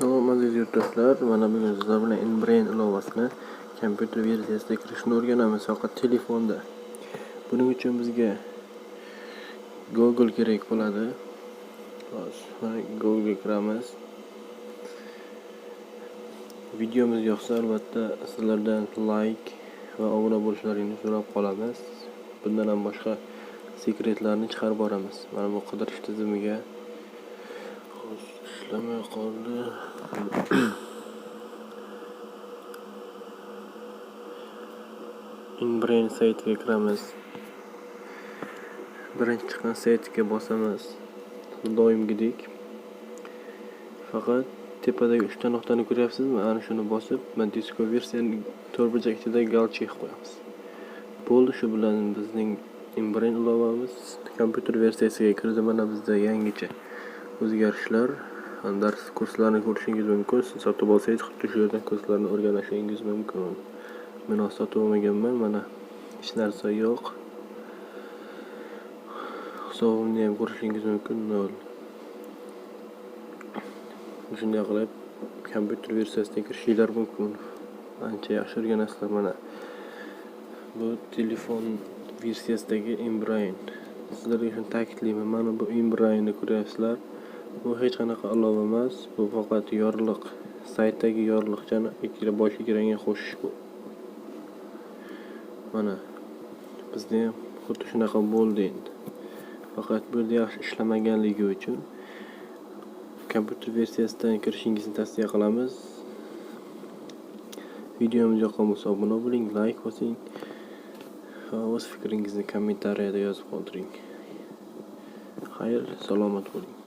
Salom aziz yurtdoshlar, mana bugun sizlar bilan InBrain ilovasini kompyuter versiyasida kirishni o'rganamiz faqat telefonda. Buning uchun bizga Google kerak bo'ladi. Hozir mana Google kiramiz. Videomiz yoqsa albatta sizlardan like va obuna bo'lishlaringni so'rab qolamiz. Bundan ham boshqa sekretlarni chiqarib boramiz. Mana bu qidirish tizimiga hozir ishlamay qoldi. InBrain saytiga kiramiz. Birinchi chiqqan saytga bosamiz. Doimgidek. Faqat tepadagi uchta nuqtani ko'ryapsizmi? Ana shuni bosib, disko versiyani to'rt burchak ichida galchik qo'yamiz. Bo'ldi, shu bilan bizning InBrain ilovamiz kompyuter versiyasiga kirdi. Mana bizda yangicha o'zgarishlar, dars kurslarini ko'rishingiz mumkin. Siz sotib olsangiz, xuddi shu yerdan kurslarni o'rganishingiz mumkin. Men hozir sotib olmaganman. Mana hech narsa yo'q. Hisobimni ham ko'rishingiz mumkin nol Shunday qilib kompyuter versiyasiga kirishinglar mumkin. Ancha yaxshi o'rganasizlar mana. Bu telefon versiyasidagi InBrain. Sizlarga shuni ta'kidlayman. Mana bu InBrainni ko'ryapsizlar. Bu hech qanaqa ilova emas. Bu faqat yorliq. Saytdagi yorliqchani ikkala boshiga rangga qo'shish bu. Mana bizda ham xuddi shunaqa bo'ldi endi. Faqat bu yerda yaxshi ishlamaganligi uchun kompyuter versiyasidan kirishingizni tavsiya qilamiz. Videomiz yoqqan bo'lsa obuna bo'ling, like bosing va o'z fikringizni kommentariyada yozib qoldiring. Xayr, salomat bo'ling.